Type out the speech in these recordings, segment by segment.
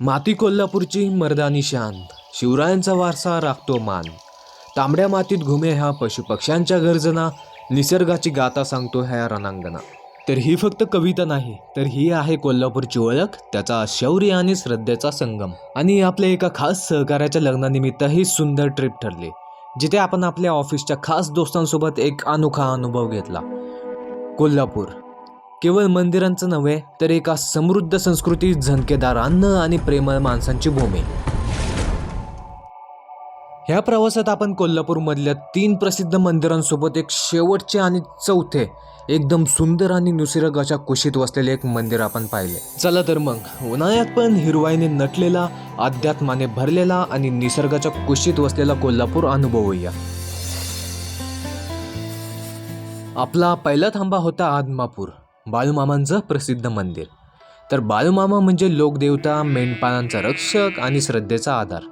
माती कोल्हापूरची मर्दानी शांत. शिवरायांचा वारसा राखतो मान. तांबड्या मातीत घुमे ह्या पशुपक्ष्यांच्या गर्जना. निसर्गाची गाथा सांगतो ह्या रणांगणा तर ही फक्त कविता नाही तर ही आहे कोल्हापूरची ओळख त्याचा शौर्य आणि श्रद्धेचा संगम. आणि आपल्या एका खास सहकार्याच्या लग्नानिमित्त ही सुंदर ट्रिप ठरली जिथे आपण आपल्या ऑफिसच्या खास दोस्तांसोबत एक अनोखा अनुभव घेतला. कोल्हापूर. केवळ मंदिरांचं नव्हे तर एका समृद्ध संस्कृती झणकेदार अन्न आणि प्रेमळ माणसांची भूमी. ह्या प्रवासात आपण कोल्हापूरमधल्या तीन प्रसिद्ध मंदिरांसोबत एक शेवटचे आणि चौथे एकदम सुंदर आणि निसर्गाच्या कुशीत वसलेले एक मंदिर आपण पाहिले. चला तर मग उन्हाळ्यात पण हिरवाईने नटलेला अध्यात्माने भरलेला आणि निसर्गाच्या कुशीत वसलेला कोल्हापूर अनुभवूया. आपला पहिला थांबा होता आदमापूर. बाळूमामांचं प्रसिद्ध मंदिर. तर बाळूमामा म्हणजे लोकदेवता मेंढपाळांचा रक्षक आणि श्रद्धेचा आधार.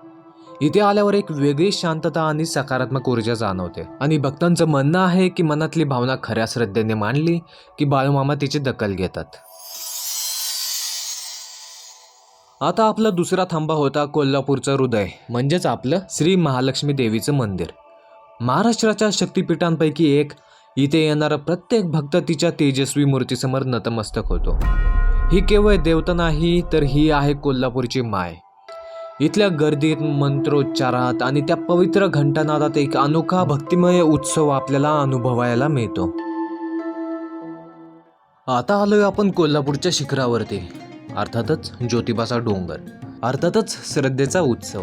इथे आल्यावर एक वेगळी शांतता आणि सकारात्मक ऊर्जा जाणवते. आणि भक्तांचं म्हणणं आहे की मनातली भावना खऱ्या श्रद्धेने मांडली की बाळूमामा तिची दखल घेतात. आता आपला दुसरा थांबा होता कोल्हापूरचं हृदय म्हणजेच आपलं श्री महालक्ष्मी देवीचं मंदिर. महाराष्ट्राच्या शक्तिपीठांपैकी एक इथे येणारा प्रत्येक भक्त तिच्या तेजस्वी मूर्तीसमोर नतमस्तक होतो. ही केवळ देवता नाही तर ही आहे कोल्हापूरची माय. इथल्या गर्दीत मंत्रोच्चारात आणि त्या पवित्र घंटानादात एक अनोखा भक्तिमय उत्सव आपल्याला अनुभवायला मिळतो. आता आलोय आपण कोल्हापूरच्या शिखरावरती. अर्थातच ज्योतिबाचा डोंगर. अर्थातच श्रद्धेचा उत्सव.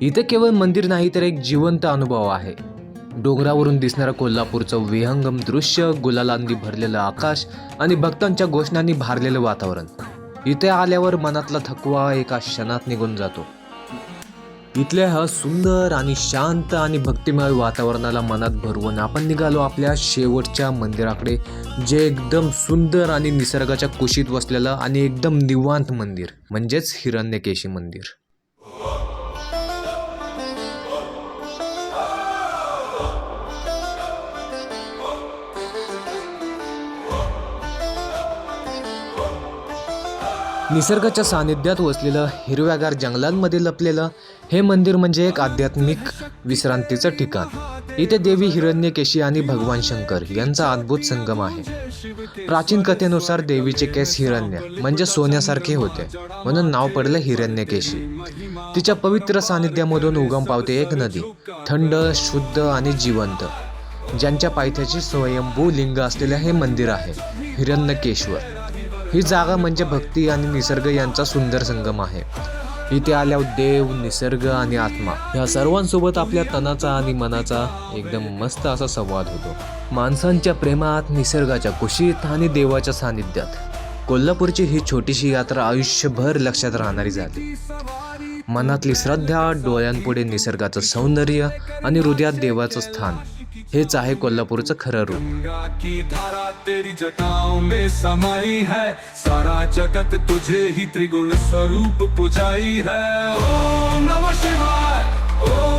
इथे केवळ मंदिर नाही तर एक जिवंत अनुभव आहे. डोंगरावरून दिसणारं कोल्हापूरचं विहंगम दृश्य गुलालांनी भरलेलं आकाश आणि भक्तांच्या घोषणांनी भारलेलं वातावरण. इथे आल्यावर मनातला थकवा एका क्षणात निघून जातो. इथल्या हा सुंदर आणि शांत आणि भक्तिमय वातावरणाला मनात भरवून आपण निघालो आपल्या शेवटच्या मंदिराकडे जे एकदम सुंदर आणि निसर्गाच्या कुशीत वसलेलं आणि एकदम निवांत मंदिर म्हणजेच हिरण्यकेशी मंदिर. निसर्गाच्या सानिध्यात वसलेलं हिरव्यागार जंगलांमध्ये लपलेलं हे मंदिर म्हणजे एक आध्यात्मिक विश्रांतीचं ठिकाण. इथे देवी हिरण्यकेशी आणि भगवान शंकर यांचा अद्भुत संगम आहे. प्राचीन कथेनुसार देवीचे केस हिरण्य म्हणजे सोन्यासारखे होते. म्हणून नाव पडलं हिरण्यकेशी. तिच्या पवित्र सानिध्यामधून उगम पावते एक नदी थंड शुद्ध आणि जिवंत ज्यांच्या पायथ्याची स्वयंभू लिंग असलेले हे मंदिर आहे हिरण्यकेश्वर. ही जागा म्हणजे भक्ती आणि निसर्ग यांचा सुंदर संगम आहे. इथे आल्यावर देव निसर्ग आणि आत्मा या सर्वांसोबत आपल्या तनाचा आणि मनाचा एकदम मस्त असा संवाद होतो. माणसांच्या प्रेमात निसर्गाच्या कुशीत आणि देवाच्या सानिध्यात कोल्हापूरची ही छोटीशी यात्रा आयुष्यभर लक्षात राहणारी झाली. मनातली श्रद्धा डोळ्यांपुढे निसर्गाचं सौंदर्य आणि हृदयात देवाचं स्थान. हेच आहे कोल्हापूरचं खरं रूप. की धारा तेरी जटाओं में समाई है. सारा जगत तुझे ही त्रिगुण स्वरूप पुजाई है. ओम नमः शिवाय ओम